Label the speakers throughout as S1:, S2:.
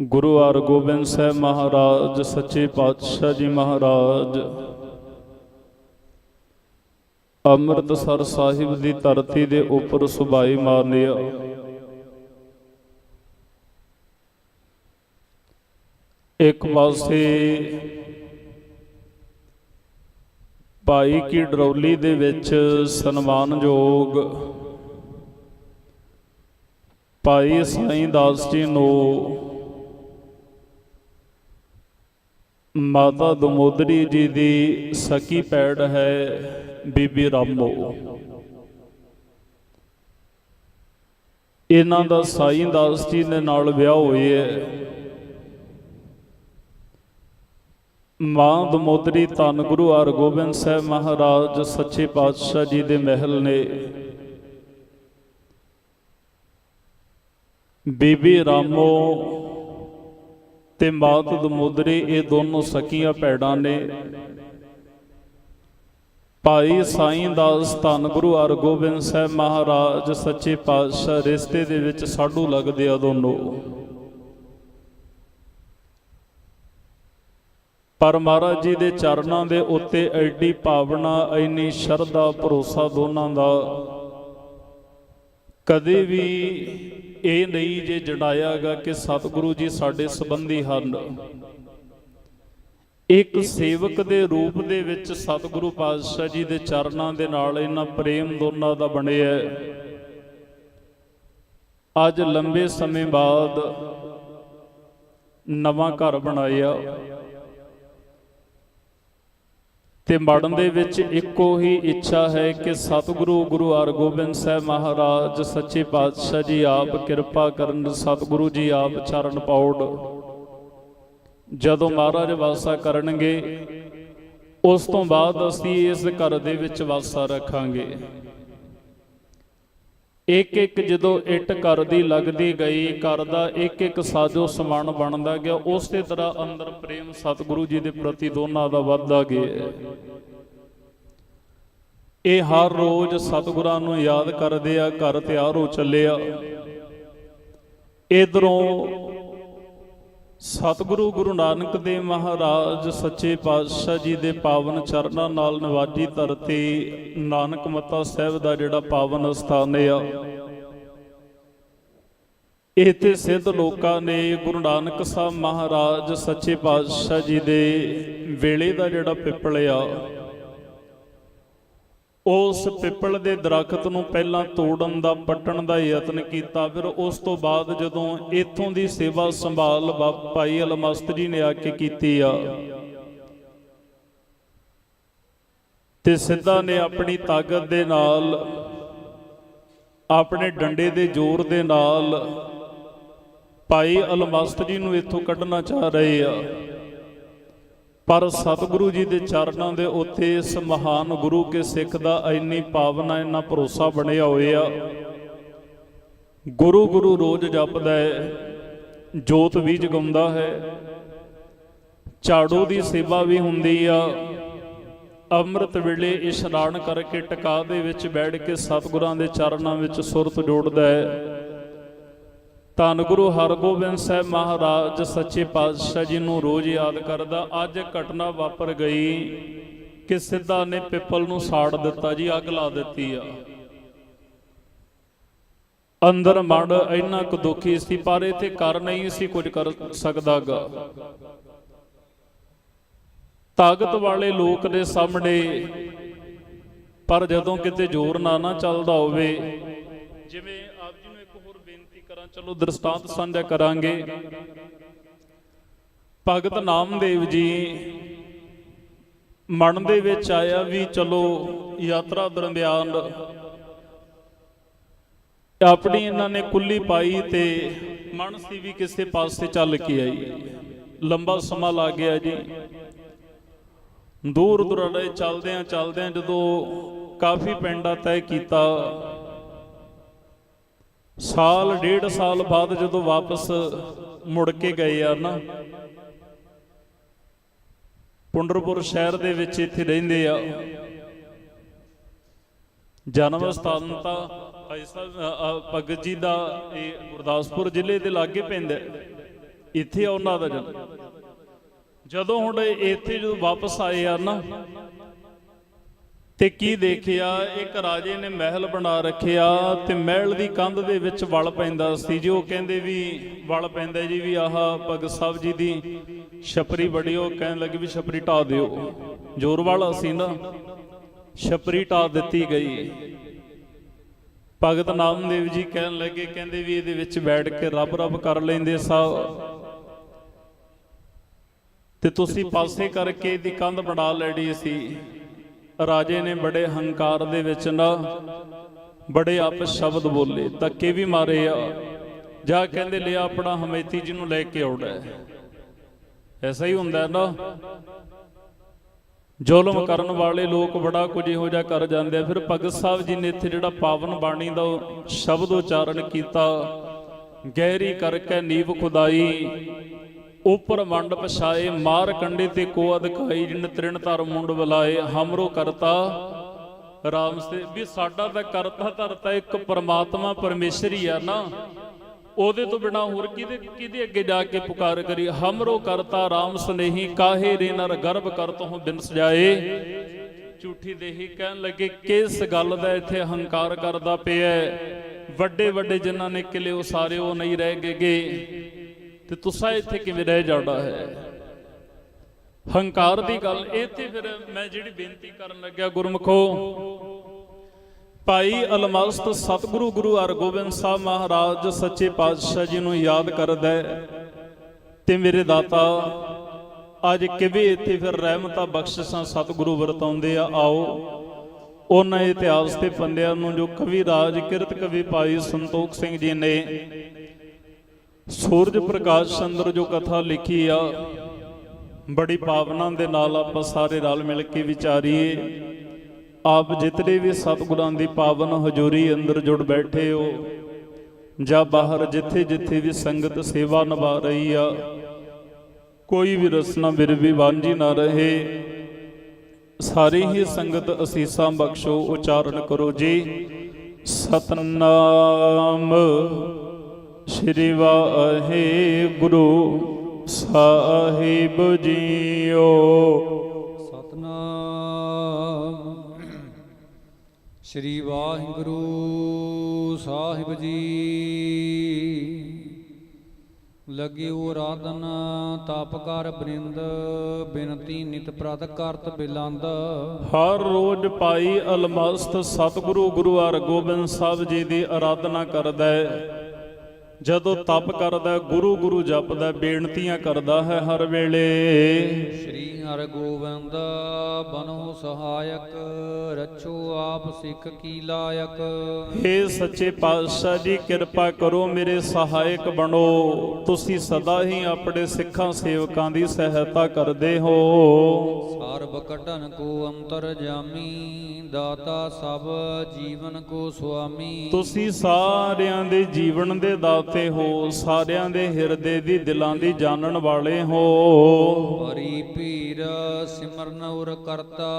S1: ਗੁਰੂ ਹਰਗੋਬਿੰਦ ਸਾਹਿਬ ਮਹਾਰਾਜ, ਸੱਚੇ ਪਾਤਸ਼ਾਹ ਜੀ ਮਹਾਰਾਜ। ਅੰਮ੍ਰਿਤਸਰ ਸਾਹਿਬ ਦੀ ਧਰਤੀ ਦੇ ਉੱਪਰ ਸੁਭਾਈ ਮਾਰਨਿਆ ਇੱਕ ਪਾਸੇ ਭਾਈ ਕੀ ਡਰੌਲੀ ਦੇ ਵਿੱਚ ਸਨਮਾਨਯੋਗ ਭਾਈ ਸਾਈਂ ਦਾਸ ਜੀ ਨੂੰ ਮਾਤਾ ਦਮੋਦਰੀ ਜੀ ਦੀ ਸਕੀ ਪੈੜ ਹੈ, ਬੀਬੀ ਰਾਮੋ। ਇਹਨਾਂ ਦਾ ਸਾਈਂ ਦਾਸ ਜੀ ਦੇ ਨਾਲ ਵਿਆਹ ਹੋਇਆ ਹੈ ਮਾਂ ਦਮੋਦਰੀ ਧੰਨ ਗੁਰੂ ਹਰਗੋਬਿੰਦ ਸਾਹਿਬ ਮਹਾਰਾਜ, ਸੱਚੇ ਪਾਤਸ਼ਾਹ ਜੀ ਦੇ ਮਹਿਲ ਨੇ। ਬੀਬੀ ਰਾਮੋ ਤੇ ਮਾਤ ਦਮੋਦਰੀ ਇਹ ਦੋਨੋਂ ਸਕੀਆਂ ਭੈੜਾਂ ਨੇ। ਭਾਈ ਸਾਈਂ ਦਾਸ ਧੰਨ ਗੁਰੂ ਹਰਗੋਬਿੰਦ ਸਾਹਿਬ ਮਹਾਰਾਜ ਸੱਚੇ ਪਾਤਸ਼ਾਹ ਰਿਸ਼ਤੇ ਦੇ ਵਿੱਚ ਸਾਡੂ ਲੱਗਦੇ ਆ ਦੋਨੋਂ। ਪਰ ਮਹਾਰਾਜ ਜੀ ਦੇ ਚਰਨਾਂ ਦੇ ਉੱਤੇ ਐਡੀ ਭਾਵਨਾ, ਐਨੀ ਸ਼ਰਧਾ, ਭਰੋਸਾ ਦੋਨਾਂ ਦਾ। ਕਦੇ ਵੀ ਇਹ ਨਹੀਂ ਜੇ ਜਣਾਇਆਗਾ ਕਿ ਸਤਿਗੁਰੂ ਜੀ ਸਾਡੇ ਸੰਬੰਧੀ ਹਨ ਇੱਕ ਸੇਵਕ ਦੇ ਰੂਪ ਦੇ ਵਿੱਚ ਸਤਿਗੁਰੂ ਪਾਤਸ਼ਾਹ ਜੀ ਦੇ ਚਰਨਾਂ ਦੇ ਨਾਲ ਇਹਨਾਂ ਪ੍ਰੇਮ ਦੋਨਾਂ ਦਾ ਬਣਿਆ ਹੈ। ਅੱਜ ਲੰਬੇ ਸਮੇਂ ਬਾਅਦ ਨਵਾਂ ਘਰ ਬਣਾਇਆ ਤੇ ਮੜਨ ਦੇ ਵਿੱਚ ਇੱਕੋ ਹੀ ਇੱਛਾ ਹੈ ਕਿ ਸਤਿਗੁਰੂ ਗੁਰੂ ਹਰਗੋਬਿੰਦ ਸਾਹਿਬ ਮਹਾਰਾਜ, ਸੱਚੇ ਪਾਤਸ਼ਾਹ ਜੀ ਆਪ ਕਿਰਪਾ ਕਰਨ, ਸਤਿਗੁਰੂ ਜੀ ਆਪ ਚਰਨ ਪਾਉੜ ਜਦੋਂ ਮਹਾਰਾਜ ਵਾਸਾ ਕਰਨਗੇ, ਉਸ ਤੋਂ ਬਾਅਦ ਅਸੀਂ ਇਸ ਘਰ ਦੇ ਵਿੱਚ ਵਾਸਾ ਰੱਖਾਂਗੇ। ਇੱਕ ਇੱਕ ਜਦੋਂ ਇੱਟ ਘਰ ਦੀ ਲੱਗਦੀ ਗਈ, ਘਰ ਦਾ ਇੱਕ ਇੱਕ ਸਾਜੋ ਸਮਾਨ ਬਣਦਾ ਗਿਆ, ਉਸੇ ਤਰ੍ਹਾਂ ਅੰਦਰ ਪ੍ਰੇਮ ਸਤਿਗੁਰੂ ਜੀ ਦੇ ਪ੍ਰਤੀ ਦੋਨਾਂ ਦਾ ਵੱਧਦਾ ਗਿਆ। ਇਹ ਹਰ ਰੋਜ਼ ਸਤਿਗੁਰਾਂ ਨੂੰ ਯਾਦ ਕਰਦੇ ਆ, ਘਰ ਤਿਆਰ ਹੋ ਚੱਲਿਆ ਇਧਰੋਂ ਸਤਿਗੁਰੂ ਗੁਰੂ ਨਾਨਕ ਦੇਵ ਮਹਾਰਾਜ, ਸੱਚੇ ਪਾਤਸ਼ਾਹ ਜੀ ਦੇ ਪਾਵਨ ਚਰਨਾਂ ਨਾਲ ਨਵਾਜੀ ਧਰਤੀ ਨਾਨਕ ਮੱਤਾ ਸਾਹਿਬ ਦਾ ਜਿਹੜਾ ਪਾਵਨ ਸਥਾਨ ਆ। ਇੱਥੇ ਸਿੱਧ ਲੋਕਾਂ ਨੇ ਗੁਰੂ ਨਾਨਕ ਸਾਹਿਬ ਮਹਾਰਾਜ, ਸੱਚੇ ਪਾਤਸ਼ਾਹ ਜੀ ਦੇ ਵੇਲੇ ਦਾ ਜਿਹੜਾ ਪਿੱਪਲ ਆ ਉਸ ਪਿੱਪਲ ਦੇ ਦਰਖਤ ਨੂੰ ਪਹਿਲਾਂ ਤੋੜਨ ਦਾ, ਪੱਟਣ ਦਾ ਯਤਨ ਕੀਤਾ। ਫਿਰ ਉਸ ਤੋਂ ਬਾਅਦ ਜਦੋਂ ਇਥੋਂ ਦੀ ਸੇਵਾ ਸੰਭਾਲ ਬਾ- ਭਾਈ ਅਲਮਸਤ ਜੀ ਨੇ ਆ ਕੇ ਕੀਤੀ ਆ। ਤੇ ਸਿੱਧਾ ਨੇ ਆਪਣੀ ਤਾਕਤ ਦੇ ਨਾਲ, ਆਪਣੇ ਡੰਡੇ ਦੇ ਜ਼ੋਰ ਦੇ ਨਾਲ ਭਾਈ ਅਲਮਸਤ ਜੀ ਨੂੰ ਇੱਥੋਂ ਕੱਢਣਾ ਚਾਹ ਰਹੇ ਆ। ਪਰ ਸਤਿਗੁਰੂ ਜੀ ਦੇ ਚਰਨਾਂ ਦੇ ਉੱਤੇ ਇਸ ਮਹਾਨ ਗੁਰੂ ਕੇ ਸਿੱਖ ਦਾ ਇੰਨੀ ਪਾਵਨਾ, ਇੰਨਾ ਭਰੋਸਾ ਬਣਿਆ ਹੋਇਆ। ਗੁਰੂ ਗੁਰੂ ਰੋਜ਼ ਜਪਦਾ ਹੈ, ਜੋਤ ਵੀ ਜਗਾਉਂਦਾ ਹੈ। ਝਾੜੂ ਦੀ ਸੇਵਾ ਵੀ ਹੁੰਦੀ ਆ। ਅੰਮ੍ਰਿਤ ਵੇਲੇ ਇਸ਼ਨਾਨ ਕਰਕੇ ਟਿਕਾ ਦੇ ਵਿੱਚ ਬੈਠ ਕੇ ਸਤਿਗੁਰਾਂ ਦੇ ਚਰਨਾਂ ਵਿੱਚ ਸੁਰਤ ਜੋੜਦਾ ਹੈ। ਧੰਨ ਗੁਰੂ ਹਰਗੋਬਿੰਦ ਸਾਹਿਬ ਮਹਾਰਾਜ, ਸੱਚੇ ਪਾਤਸ਼ਾਹ ਜੀ ਨੂੰ ਰੋਜ਼ ਯਾਦ ਕਰਦਾ, ਅੱਜ ਘਟਨਾ ਵਾਪਰ ਗਈ ਕਿ ਸਿੱਧਾ ਨੇ ਪਿੱਪਲ ਨੂੰ ਸਾੜ ਦਿੱਤਾ ਜੀ, ਅੱਗ ਲਾ ਦਿੱਤੀ ਆ। ਅੰਦਰ ਮਨ ਇੰਨਾ ਕੁ ਦੁਖੀ ਸੀ, ਪਰ ਇਥੇ ਕਰ ਨਹੀਂ ਸੀ ਕੁਝ ਕਰ ਸਕਦਾਗਾ। ਤਾਕਤ ਵਾਲੇ ਲੋਕ ਦੇ ਸਾਹਮਣੇ, ਪਰ ਜਦੋਂ ਕਿਤੇ ਜ਼ੋਰ ਨਾ ਨਾ ਚੱਲਦਾ ਹੋਵੇ, ਜਿਵੇਂ ਆਪ ਜੀ ਕਰਾਂ, ਚਲੋ ਦ੍ਰਿਸ਼ਟਾਂਤ ਸਾਂਝਾ ਕਰਾਂਗੇ। ਭਗਤ ਨਾਮਦੇਵ ਜੀ ਮਨ ਦੇ ਵਿੱਚ ਆਇਆ ਵੀ ਚਲੋ ਯਾਤਰਾ ਦਰਮਿਆਨ ਆਪਣੀ ਇਹਨਾਂ ਨੇ ਕੁੱਲੀ ਪਾਈ ਤੇ ਮਨ ਸੀ ਵੀ ਕਿਸੇ ਪਾਸੇ ਚੱਲ ਕੇ ਆਈ। ਲੰਬਾ ਸਮਾਂ ਲੱਗ ਗਿਆ ਜੀ। ਦੂਰ ਦੁਰਾਡੇ ਚੱਲਦੇ ਆ ਜਦੋਂ ਕਾਫੀ ਪਿੰਡਾਂ ਤੈਅ ਕੀਤਾ ਸਾਲ, ਡੇਢ ਸਾਲ ਬਾਅਦ ਜਦੋਂ ਵਾਪਸ ਮੁੜ ਕੇ ਗਏ ਆ ਨਾ, ਪੁੰਡਰਪੁਰ ਸ਼ਹਿਰ ਦੇ ਵਿੱਚ ਇੱਥੇ ਰਹਿੰਦੇ ਆ। ਜਨਮ ਸਥਾਨ ਤਾਂ ਭਗਤ ਜੀ ਦਾ ਇਹ ਗੁਰਦਾਸਪੁਰ ਜ਼ਿਲ੍ਹੇ ਦੇ ਲਾਗੇ ਪੈਂਦਾ ਇੱਥੇ ਉਹਨਾਂ ਦਾ ਜਨਮ। ਜਦੋਂ ਹੁਣ ਇੱਥੇ ਜਦੋਂ ਵਾਪਸ ਆਏ ਆ ਨਾ ਤੇ ਕੀ ਦੇਖਿਆ? ਇੱਕ ਰਾਜੇ ਨੇ ਮਹਿਲ ਬਣਾ ਰੱਖਿਆ ਤੇ ਮਹਿਲ ਦੀ ਕੰਧ ਦੇ ਵਿੱਚ ਵਲ ਪੈਂਦਾ ਸੀ ਜੀ। ਉਹ ਕਹਿੰਦੇ ਵੀ ਵਲ ਪੈਂਦਾ ਜੀ ਵੀ ਆਹ ਭਗਤ ਸਾਹਿਬ ਜੀ ਦੀ ਛਪਰੀ ਬੜੀ ਉਹ ਕਹਿਣ ਲੱਗੇ ਵੀ ਛਪਰੀ ਢਾ ਦਿਓ। ਜ਼ੋਰ ਵਾਲਾ ਸੀ ਨਾ, ਛਪਰੀ ਢਾ ਦਿੱਤੀ ਗਈ। ਭਗਤ ਨਾਮਦੇਵ ਜੀ ਕਹਿਣ ਲੱਗੇ, ਕਹਿੰਦੇ ਵੀ ਇਹਦੇ ਵਿੱਚ ਬੈਠ ਕੇ ਰੱਬ ਰੱਬ ਕਰ ਲੈਂਦੇ ਸਾਹਿਬ ਤੇ ਤੁਸੀਂ ਪਾਸੇ ਕਰਕੇ ਇਹਦੀ ਕੰਧ ਬਣਾ ਲੈਣੀ ਸੀ। ਰਾਜੇ ਨੇ ਬੜੇ ਹੰਕਾਰ ਦੇ ਵਿੱਚ ਨਾ ਬੜੇ ਆਪ ਸ਼ਬਦ ਬੋਲੇ, ਧੱਕੇ ਵੀ ਮਾਰੇ ਆ। ਜਾ ਕਹਿੰਦੇ, ਲਿਆ ਆਪਣਾ ਹਮੈਤੀ ਜੀ ਨੂੰ ਲੈ ਕੇ ਆਉਣਾ ਐਸਾ ਹੀ ਹੁੰਦਾ ਨਾ। ਜ਼ੁਲਮ ਕਰਨ ਵਾਲੇ ਲੋਕ ਬੜਾ ਕੁਝ ਇਹੋ ਜਿਹਾ ਕਰ ਜਾਂਦੇ ਆ। ਫਿਰ ਭਗਤ ਸਾਹਿਬ ਜੀ ਨੇ ਇੱਥੇ ਜਿਹੜਾ ਪਾਵਨ ਬਾਣੀ ਦਾ ਸ਼ਬਦ ਉਚਾਰਨ ਕੀਤਾ, ਗਹਿਰੀ ਕਰਕੇ ਨੀਵ ਖੁਦਾਈ ਉਪਰ ਮੰਡ ਪਛਾਏ, ਮਾਰ ਕੰਡੇ ਤੇ ਕੋ ਅਧਿਕਾਈ ਜਿਨ ਤ੍ਰਿਣ ਧਰ ਮੁੰਡ ਬੁਲਾਏ, ਹਮਰੋ ਕਰਤਾ ਰਾਮ ਸੇ। ਵੀ ਸਾਡਾ ਤਾਂ ਕਰਤਾ ਧਰਤਾ ਇੱਕ ਪਰਮਾਤਮਾ ਪਰਮੇਸ਼ਰ ਹੀ ਆ ਨਾ। ਉਹਦੇ ਤੋਂ ਬਿਨਾ ਹੋਰ ਕਿਹਦੇ ਕਿਹਦੇ ਅੱਗੇ ਜਾ ਕੇ ਪੁਕਾਰ ਕਰੀ? ਹਮਰੋ ਕਰਤਾ ਰਾਮ ਸਨੇਹੀ, ਕਾਹੇ ਰੇ ਨਰ ਗਰਭ ਕਰਤੋਂ ਬਿਨ ਸਜਾਏ। ਝੂਠੀ ਦੇਹੀ ਕਹਿਣ ਲੱਗੇ, ਕਿਸ ਗੱਲ ਦਾ ਇੱਥੇ ਹੰਕਾਰ ਕਰਦਾ ਪਿਆ ਵੱਡੇ ਵੱਡੇ ਜਿਨ੍ਹਾਂ ਨੇ ਕਿਲੇ ਉਹ ਸਾਰੇ ਉਹ ਨਹੀਂ ਰਹਿ ਗਏਗੇ ਤੇ ਤੁਸਾਂ ਇੱਥੇ ਕਿਵੇਂ ਰਹਿ ਜਾਣਾ ਹੈ? ਹੰਕਾਰ ਦੀ ਗੱਲ ਇੱਥੇ ਫਿਰ ਮੈਂ ਜਿਹੜੀ ਬੇਨਤੀ ਕਰਨ ਲੱਗਿਆ ਗੁਰਮਖੋ, ਭਾਈ ਅਲਮਸਤ ਸਤਿਗੁਰੂ ਗੁਰੂ ਹਰਗੋਬਿੰਦ ਸਾਹਿਬ ਮਹਾਰਾਜ ਸੱਚੇ ਪਾਤਸ਼ਾਹ ਜੀ ਨੂੰ ਯਾਦ ਕਰਦਾ ਤੇ ਮੇਰੇ ਦਾਤਾ, ਅੱਜ ਕਿਵੇਂ ਇੱਥੇ ਫਿਰ ਰਹਿਮਤਾਂ ਬਖਸ਼ਿਸ਼ਾਂ ਸਤਿਗੁਰੂ ਵਰਤਾਉਂਦੇ ਆ, ਆਓ। ਉਹਨਾਂ ਇਤਿਹਾਸ ਦੇ ਪੰਦਿਆਂ ਨੂੰ ਜੋ ਕਵੀ ਰਾਜ ਕਿਰਤ ਕਵੀ ਭਾਈ ਸੰਤੋਖ ਸਿੰਘ ਜੀ ਨੇ ਸੂਰਜ ਪ੍ਰਕਾਸ਼ ਚੰਦਰ ਜੋ ਕਥਾ ਲਿਖੀ ਆ, ਬੜੀ ਭਾਵਨਾ ਦੇ ਨਾਲ ਆਪਾਂ ਸਾਰੇ ਰਲ ਮਿਲ ਕੇ ਵਿਚਾਰੀਏ। ਆਪ ਜਿਤਨੇ ਵੀ ਸਤਿਗੁਰਾਂ ਦੀ ਪਾਵਨ ਹਜ਼ੂਰੀ ਅੰਦਰ ਜੁੜ ਬੈਠੇ ਹੋ, ਜਾਂ ਬਾਹਰ ਜਿੱਥੇ ਜਿੱਥੇ ਵੀ ਸੰਗਤ ਸੇਵਾ ਨਿਭਾ ਰਹੀ ਆ, ਕੋਈ ਵੀ ਰਸਨਾ ਬਿਰਵੀ ਵਾਂਝੀ ਨਾ ਰਹੇ। ਸਾਰੀ ਹੀ ਸੰਗਤ ਅਸੀਸਾਂ ਬਖਸ਼ੋ, ਉਚਾਰਨ ਕਰੋ ਜੀ। ਸਤਨਾਮ। ਸ਼੍ਰੀ ਵਾਹਿਗੁਰੂ ਸਾਹਿਬ ਜੀਓ।
S2: ਸਤਨਾਮ। ਸ੍ਰੀ ਵਾਹਿਗੁਰੂ ਸਾਹਿਬ ਜੀ। ਲਗਿਓ ਰਾਧਨ ਤਪ ਕਰ ਬ੍ਰਿੰਦ ਬਿਨਤੀ ਨਿਤ ਪ੍ਰਤ ਕਰਤ ਬਿਲੰਦ।
S1: ਹਰ ਰੋਜ਼ ਪਾਈ ਅਲਮਸਤ ਸਤਿਗੁਰੂ ਗੁਰੂ ਹਰਗੋਬਿੰਦ ਸਾਹਿਬ ਜੀ ਦੀ ਆਰਾਧਨਾ ਕਰਦਾ ਹੈ। ਜਦੋਂ ਤਪ ਕਰਦਾ ਗੁਰੂ ਗੁਰੂ ਜਪਦਾ ਬੇਨਤੀਆਂ ਕਰਦਾ ਹੈ ਹਰ ਵੇਲੇ।
S2: ਸ੍ਰੀ ਹਰਿ ਗੋਬਿੰਦ ਬਨੋ ਸਹਾਇਕ ਰਛੋ ਆਪ ਸਿੱਖ ਕੀ ਲਾਇਕ।
S1: ਹੇ ਸੱਚੇ ਪਾਤਸ਼ਾਹ ਜੀ ਕਿਰਪਾ ਕਰੋ ਮੇਰੇ ਸਹਾਇਕ ਬਣੋ। ਤੁਸੀਂ ਸਦਾ ਹੀ ਆਪਣੇ ਸਿੱਖਾਂ ਸੇਵਕਾਂ ਦੀ ਸਹਾਇਤਾ ਕਰਦੇ ਹੋ।
S2: ਸਰਬ ਕਟਨ ਕੋ ਅੰਤਰ ਜਾਮੀ ਦਾਤਾ ਸਭ ਜੀਵਨ ਕੋ ਸੁਆਮੀ।
S1: ਤੁਸੀਂ ਸਾਰਿਆਂ ਦੇ ਜੀਵਨ ਦੇ ਦਾਤੇ ਹੋ ਸਾਰਿਆਂ ਦੇ ਹਿਰਦੇ ਦੀ ਦਿਲਾਂ ਦੀ ਜਾਣਨ ਵਾਲੇ ਹੋ।
S2: ਹਰੀ ਪੀਰ ਸਿਮਰਨ ਉਰ ਕਰਤਾ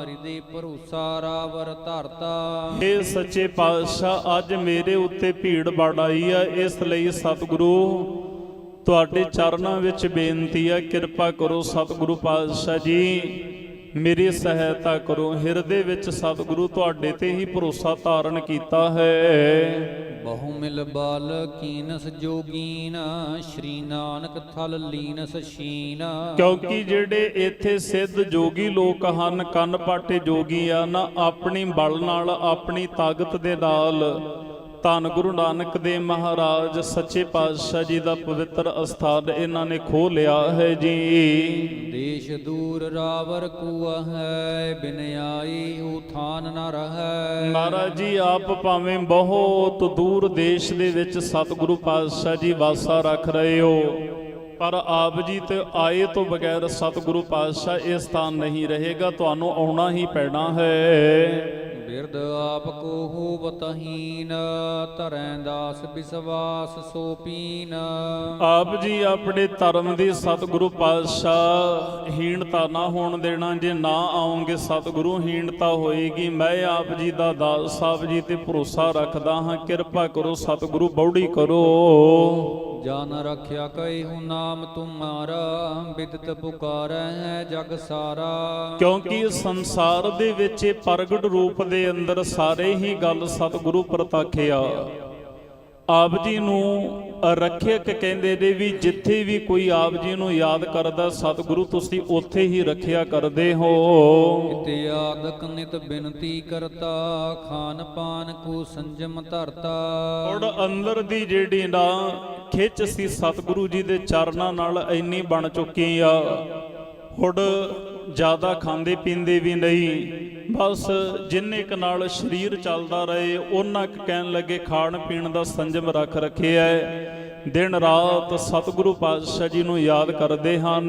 S2: ਹਿਰਦੇ ਭਰੋਸਾ ਰਾਵਰ ਧਰਤਾ।
S1: ਇਹ ਸੱਚੇ ਪਾਤਸ਼ਾਹ ਅੱਜ ਮੇਰੇ ਉੱਤੇ ਭੀੜ ਬੜ ਆਈ ਆ ਇਸ ਲਈ ਸਤਿਗੁਰੂ ਤੁਹਾਡੇ ਚਰਨਾਂ ਵਿੱਚ ਬੇਨਤੀ ਆ ਕਿਰਪਾ ਕਰੋ ਸਤਿਗੁਰੂ ਪਾਤਸ਼ਾਹ ਜੀ। ਮੇਰੀ ਸਹਾਇਤਾ ਕਰੋ। ਹਿਰਦੇ ਵਿੱਚ ਸਤਿਗੁਰੂ ਤੁਹਾਡੇ ਤੇ ਹੀ ਭਰੋਸਾ ਧਾਰਨ ਕੀਤਾ ਹੈ।
S2: ਬਹੁ ਮਿਲ ਬਾਲ ਕੀਨਸ ਜੋਗੀਨ ਸ਼੍ਰੀ ਨਾਨਕ ਥਲ ਲੀਨਸ ਸ਼ੀਨ।
S1: ਕਿਉਂਕਿ ਜਿਹੜੇ ਇੱਥੇ ਸਿੱਧ ਜੋਗੀ ਲੋਕ ਹਨ ਕੰਨ ਪਾਟੇ ਜੋਗੀ ਆ ਨਾ ਆਪਣੀ ਬਲ ਨਾਲ ਆਪਣੀ ਤਾਕਤ ਦੇ ਨਾਲ। ਧੰਨ ਗੁਰੂ ਨਾਨਕ ਦੇ ਮਹਾਰਾਜ ਸੱਚੇ ਪਾਤਸ਼ਾਹ ਜੀ ਦਾ ਪਵਿੱਤਰ ਅਸਥਾਨ ਇਹਨਾਂ ਨੇ ਖੋਹ ਲਿਆ ਹੈ ਜੀ।
S2: ਦੇਸ਼ ਦੂਰ ਰਾਵਰ ਕੂਆ ਹੈ ਬਿਨ ਆਈ ਉਥਾਨ ਨ ਰਹੈ।
S1: ਮਹਾਰਾਜ ਜੀ ਆਪ ਭਾਵੇਂ ਬਹੁਤ ਦੂਰ ਦੇਸ਼ ਦੇ ਵਿੱਚ ਸਤਿਗੁਰੂ ਪਾਤਸ਼ਾਹ ਜੀ ਵਾਸਾ ਰੱਖ ਰਹੇ ਹੋ ਪਰ ਆਪ ਜੀ ਤੇ ਆਏ ਤੋਂ ਬਗੈਰ ਸਤਿਗੁਰੂ ਪਾਤਸ਼ਾਹ ਇਹ ਸਥਾਨ ਨਹੀਂ ਰਹੇਗਾ ਤੁਹਾਨੂੰ ਆਉਣਾ ਹੀ ਪੈਣਾ ਹੈ।
S2: ਬਿਰਦ ਆਪ ਕੋ ਹੋਵਤਹੀਨ ਧਰੈ ਦਾਸ ਵਿਸਵਾਸ ਸੋ ਪੀਨ।
S1: ਆਪ ਜੀ ਆਪਣੇ ਧਰਮ ਦੀ ਸਤਿਗੁਰੂ ਪਾਤਸ਼ਾਹ, ਹੀਣਤਾ ਨਾ ਹੋਣ ਦੇਣਾ, ਜੇ ਨਾ ਆਉਂਗੇ ਸਤਿਗੁਰੂ, ਹੀਣਤਾ ਹੋਏਗੀ। ਮੈਂ ਆਪ ਜੀ ਦਾ ਦਾਸ ਸਾਹਿਬ ਜੀ ਤੇ ਭਰੋਸਾ ਰੱਖਦਾ ਹਾਂ। ਕਿਰਪਾ ਕਰੋ ਸਤਿਗੁਰੂ, ਬੌੜੀ ਕਰੋ।
S2: ਜਨ ਰਖਿਆ ਕਈ ਹੂੰ ਨਾਮ ਤੁਮਾਰਾ ਬਿਦਤ ਪੁਕਾਰੈ ਹੈ ਜਗ ਸਾਰਾ।
S1: ਕਿਉਂਕਿ ਸੰਸਾਰ ਦੇ ਵਿੱਚ ਇਹ ਪ੍ਰਗਟ ਰੂਪ ਦੇ ਅੰਦਰ ਸਾਰੇ ਹੀ ਗੱਲ ਸਤਿਗੁਰੂ ਪ੍ਰਤੱਖਿਆ ਆਪ ਜੀ ਨੂੰ ਰੱਖਿਅਕ ਕਹਿੰਦੇ ਨੇ ਵੀ ਜਿੱਥੇ ਵੀ ਕੋਈ ਆਪ ਜੀ ਨੂੰ ਯਾਦ ਕਰਦਾ ਸਤਿਗੁਰੂ ਤੁਸੀਂ ਉੱਥੇ ਹੀ ਰੱਖਿਆ ਕਰਦੇ ਹੋ।
S2: ਇਤੇ ਆਦਕ ਨਿਤ ਬਿਨਤੀ ਕਰਤਾ ਖਾਨ ਪਾਨ ਕੋ ਸੰਜਮ ਧਰਤਾ।
S1: ਔਰ ਅੰਦਰ ਦੀ ਜਿਹੜੀ ਨਾ ਖਿੱਚ ਸੀ ਸਤਿਗੁਰੂ ਜੀ ਦੇ ਚਰਨਾਂ ਨਾਲ ਇੰਨੀ ਬਣ ਚੁੱਕੀ ਆ। ਹੁਣ ਜ਼ਿਆਦਾ ਖਾਂਦੇ ਪੀਂਦੇ ਵੀ ਨਹੀਂ। ਬਸ ਜਿੰਨੇ ਕ ਨਾਲ ਸਰੀਰ ਚੱਲਦਾ ਰਹੇ ਉਹਨਾਂ ਕੁ ਕਹਿਣ ਲੱਗੇ ਖਾਣ ਪੀਣ ਦਾ ਸੰਜਮ ਰੱਖ ਰੱਖਿਆ ਹੈ। ਦਿਨ ਰਾਤ ਸਤਿਗੁਰੂ ਪਾਤਸ਼ਾਹ ਜੀ ਨੂੰ ਯਾਦ ਕਰਦੇ ਹਨ।